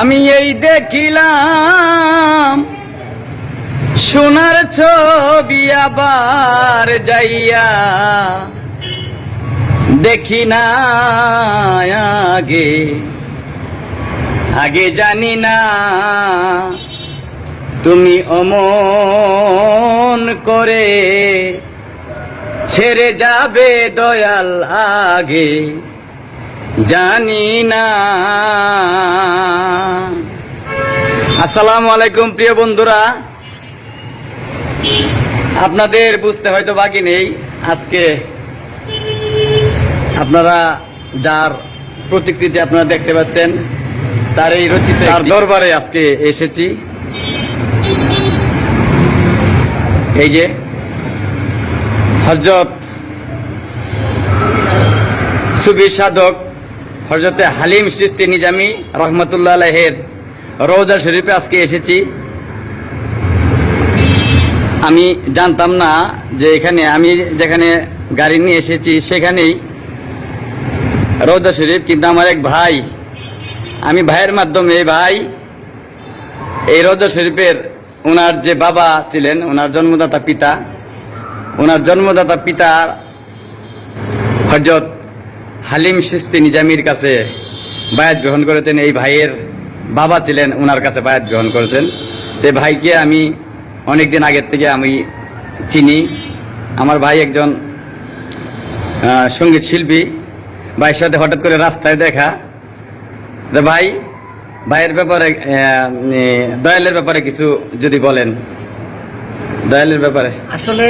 আমি এই দেখিলাম, সোনার ছবি আবার যাইয়া দেখি না আগে আগে জানি না তুমি অমন করে ছেড়ে যাবে দয়াল আগে। জানি না। আসসালামু আলাইকুম প্রিয় বন্ধুরা। আপনাদের বুঝতে হয়তো বাকি নেই আজকে আপনারা যার প্রতিকৃতি আপনারা দেখতে পাচ্ছেন তার এই রচিত তার দরবারে আজকে এসেছি। এই যে হজরত সুবি সাধক হজরতে হালিম সিস্তি নিজামি রহমতুল্লাহ আলহের রোজা শরীফে আজকে এসেছি। আমি জানতাম না যে এখানে আমি যেখানে গাড়ি নিয়ে এসেছি সেখানেই রোজা শরীফ, কিন্তু আমার এক ভাই, আমি ভাইয়ের মাধ্যমে ভাই এই রোজা শরীফের ওনার যে বাবা ছিলেন ওনার জন্মদাতা পিতা ওনার জন্মদাতা পিতার হজরত হালিম সিস্তি নিজামির কাছে বায়াত গ্রহণ করেছেন। এই ভাইয়ের বাবা ছিলেন ওনার কাছে বায়াত গ্রহণ করেছেন। তো ভাইকে আমি অনেক দিন আগের থেকে আমি চিনি। আমার ভাই একজন সংগীত শিল্পী। ভাইয়ের সাথে হঠাৎ করে রাস্তায় দেখা। ভাই, ভাইয়ের ব্যাপারে দয়ালের ব্যাপারে কিছু যদি বলেন। দয়ালের ব্যাপারে। আসলে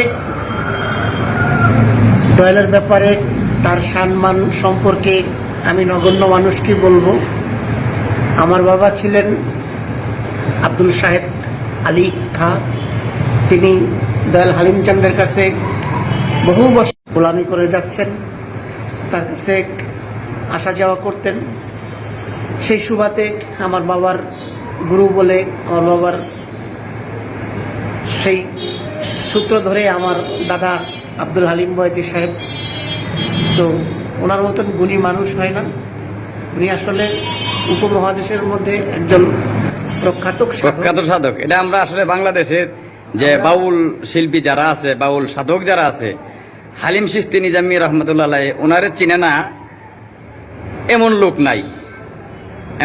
দয়ালের ব্যাপারে তার সম্মান সম্পর্কে আমি নগণ্য মানুষকে বলব? আমার বাবা ছিলেন আব্দুল শাহেদ আলী খা। তিনি দয়াল হালিমচান্দের কাছে বহু বছর গোলামি করে যাচ্ছেন, তার কাছে আসা যাওয়া করতেন। সেই সুবাদে আমার বাবার গুরু বলে আমার বাবার সেই সূত্র ধরে আমার দাদা আব্দুল হালিম বয়তি সাহেব তো ওনার মতন গুণী মানুষ হয় না। উনি আসলে উপমহাদেশের মধ্যে একজন প্রখ্যাতক সাধক। প্রখ্যাত সাধক। এটা আমরা আসলে বাংলাদেশের যে বাউল শিল্পী যারা আছে বাউল সাধক যারা আছে হালিম সিস্তি নিজামি রহমতুল্লাহ ওনারে চিনে না এমন লোক নাই।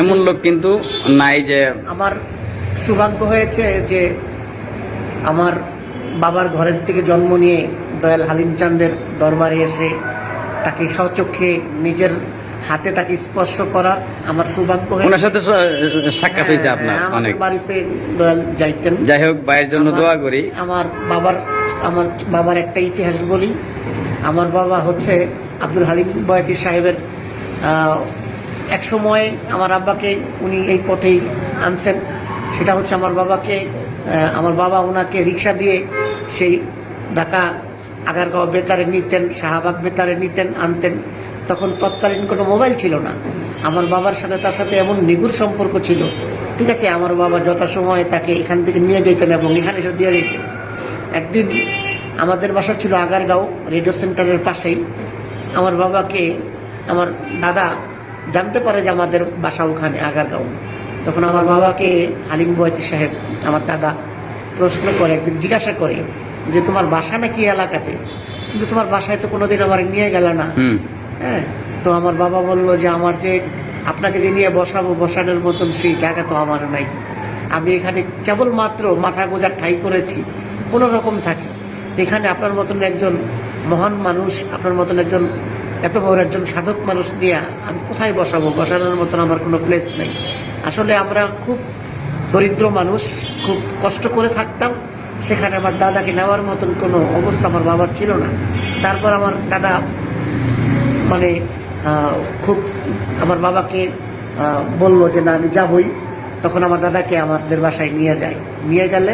এমন লোক কিন্তু নাই যে আমার সৌভাগ্য হয়েছে যে আমার বাবার ঘরের থেকে জন্ম নিয়ে দয়াল হালিম চাঁদের দরবারে এসে তাকে স্বচক্ষে নিজের হাতে তাকে স্পর্শ করা আমার সৌভাগ্য ওনার সাথে সাক্ষাৎ হয়েছে আপনার হ্যাঁ, আমাদের অনেক। বাড়িতে দয়াল যাইতেন। যাই হোক ভাইয়ের জন্য দোয়া করি। আমার বাবার আমার বাবার একটা ইতিহাস বলি। আমার বাবা হচ্ছে আব্দুল হালিম বয়াতি সাহেবের এক সময় আমার আব্বাকে উনি এই পথেই আনছেন। সেটা হচ্ছে আমার বাবাকে আমার বাবা ওনাকে রিক্সা দিয়ে সেই ঢাকা আগারগাঁও বেতারে নিতেন, শাহবাগ বেতারে নিতেন, আনতেন। তখন তৎকালীন কোনো মোবাইল ছিল না। আমার বাবার সাথে, তার সাথে এমন নিগুড় সম্পর্ক ছিল। ঠিক আছে, আমার বাবা যথাসময়ে তাকে এখান থেকে নিয়ে যেতেন এবং এখানে এসে দিয়ে যেতেন। একদিন আমাদের বাসা ছিল আগারগাঁও রেডিও সেন্টারের পাশেই। আমার বাবাকে, আমার দাদা জানতে পারে যে আমাদের বাসা ওখানে আগারগাঁও তখন আমার বাবাকে হালিম বয়তি সাহেব, আমার দাদা প্রশ্ন করে, একদিন জিজ্ঞাসা করে যে তোমার বাসা নাকি এলাকাতে? কিন্তু তোমার বাসায় তো কোনোদিন আমার নিয়ে গেল না। হ্যাঁ? তো আমার বাবা বলল যে আমার যে আপনাকে যে নিয়ে বসাবো বসানোর মতন সেই জায়গা তো আমার নাই। আমি এখানে কেবলমাত্র মাথা গোজা ঠাই করেছি। কোনো রকম থাকি। এখানে আপনার মতন একজন মহান মানুষ আপনার মতন একজন এত বড় একজন সাধক মানুষ নিয়ে আমি কোথায় বসাবো? বসানোর মতন আমার কোনো প্লেস নেই। আসলে আমরা খুব দরিদ্র মানুষ খুব কষ্ট করে থাকতাম। সেখানে আমার দাদাকে নেওয়ার মতন কোনো অবস্থা আমার বাবার ছিল না। তারপর আমার দাদা মানে খুব আমার বাবাকে বলল যে, না, আমি যাবই। তখন আমার দাদাকে আমাদের বাসায় নিয়ে যায়। নিয়ে গেলে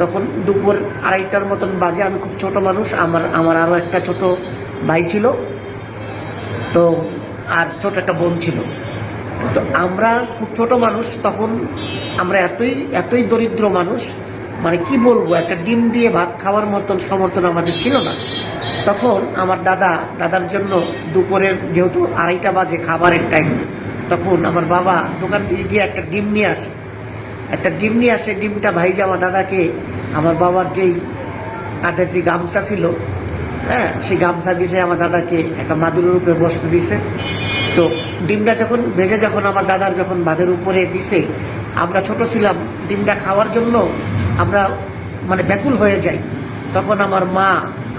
তখন দুপুর আড়াইটার মতন বাজে। আমি খুব ছোট মানুষ, আমার আমার আরও একটা ছোট ভাই ছিল। তো আর ছোট একটা বোন ছিল। তো আমরা খুব ছোট মানুষ, তখন আমরা এতই এতই দরিদ্র মানুষ মানে কি বলব, একটা ডিম দিয়ে ভাত খাওয়ার মতন সমর্থন আমাদের ছিল না। তখন আমার দাদা, দাদার জন্য দুপুরের যেহেতু আড়াইটা বাজে খাবারের টাইম তখন আমার বাবা দোকান থেকে গিয়ে একটা ডিম নিয়ে আসে। একটা ডিম নিয়ে আসে, ডিমটা ভাইজা আমার দাদাকে, আমার বাবার যেই কাঁধের যে গামছা ছিল হ্যাঁ সেই গামছা দিছে আমার দাদাকে একটা মাদুরের উপরে বসতে দিছে। তো ডিমটা যখন, ভেজে যখন আমার দাদার যখন বাঁধের উপরে দিছে, আমরা ছোট ছিলাম, ডিমটা খাওয়ার জন্য আমরা মানে ব্যাকুল হয়ে যাই। তখন আমার মা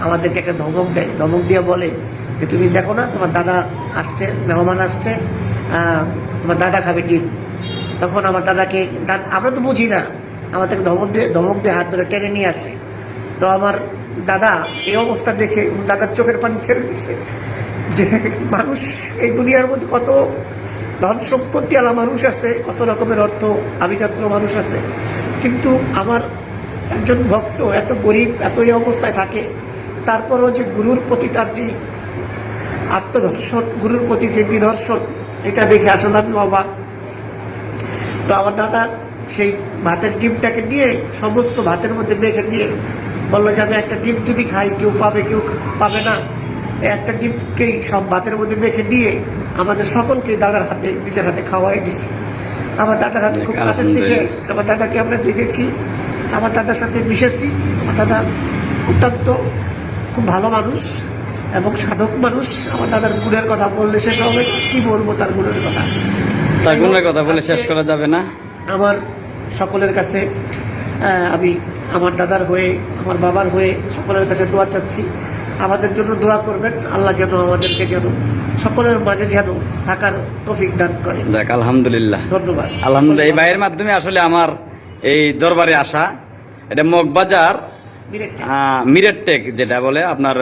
আমাদেরকে একটা ধমক দেয়। ধমক দিয়ে বলে যে, তুমি দেখো না, তোমার দাদা আসছে, মেহমান আসছে তোমার দাদা খাবে ডিম। তখন আমার দাদাকে আমরা তো বুঝি না। আমাদেরকে ধমক দিয়ে ধমক দিয়ে হাত ধরে টেনে নিয়ে আসে। তো আমার দাদা এই অবস্থা দেখে দাদার চোখের পানি ছেড়ে দিছে যে, মানুষ এই দুনিয়ার মধ্যে কত ধন সম্পত্তি আলা মানুষ আছে, কত রকমের অর্থ আভিজাত্র মানুষ আছে। কিন্তু আমার একজন ভক্ত এত গরিব, এতই অবস্থায় থাকে, তারপরও যে গুরুর প্রতি তার যে আত্মদর্শন, গুরুর প্রতি যে নিদর্শন এটা দেখে আসলে আমি অবাক। তো আমার দাদা সেই ভাতের ডিমটাকে নিয়ে সমস্ত ভাতের মধ্যে মেখে নিয়ে বলল যে, আমি একটা ডিম যদি খাই, কেউ পাবে কেউ পাবে না। একটা ডিমকেই সব ভাতের মধ্যে মেখে নিয়ে আমাদের সকলকে দাদার হাতে, নিজের হাতে খাওয়াই দিছে। আমার দাদার হাতে খুব কাছের থেকে আমার দাদাকে আমরা দেখেছি আমার দাদার সাথে মিশেছি। আমার দাদা অত্যন্ত খুব ভালো মানুষ এবং সাধক মানুষ। আমার দাদার গুণের কথা বললে শেষ হবে। কি বলব তার গুণের কথা? তার গুণের কথা বলে শেষ করা যাবে না? আমার সকলের কাছে আমি আমার দাদার হয়ে আমার বাবার হয়ে সকলের কাছে দোয়া চাচ্ছি। আমাদের জন্য দোয়া করবেন। আল্লাহ যেন আমাদেরকে যেন সকলের মাঝে যেন থাকার তফিক দান করে দেখ আলহামদুলিল্লাহ। ধন্যবাদ। আলহামদুলিল্লাহ এই ভাইয়ের মাধ্যমে আসলে আমার এই দরবারে আসা। এটা মগবাজার মিরেট টেক যেটা বলে আপনার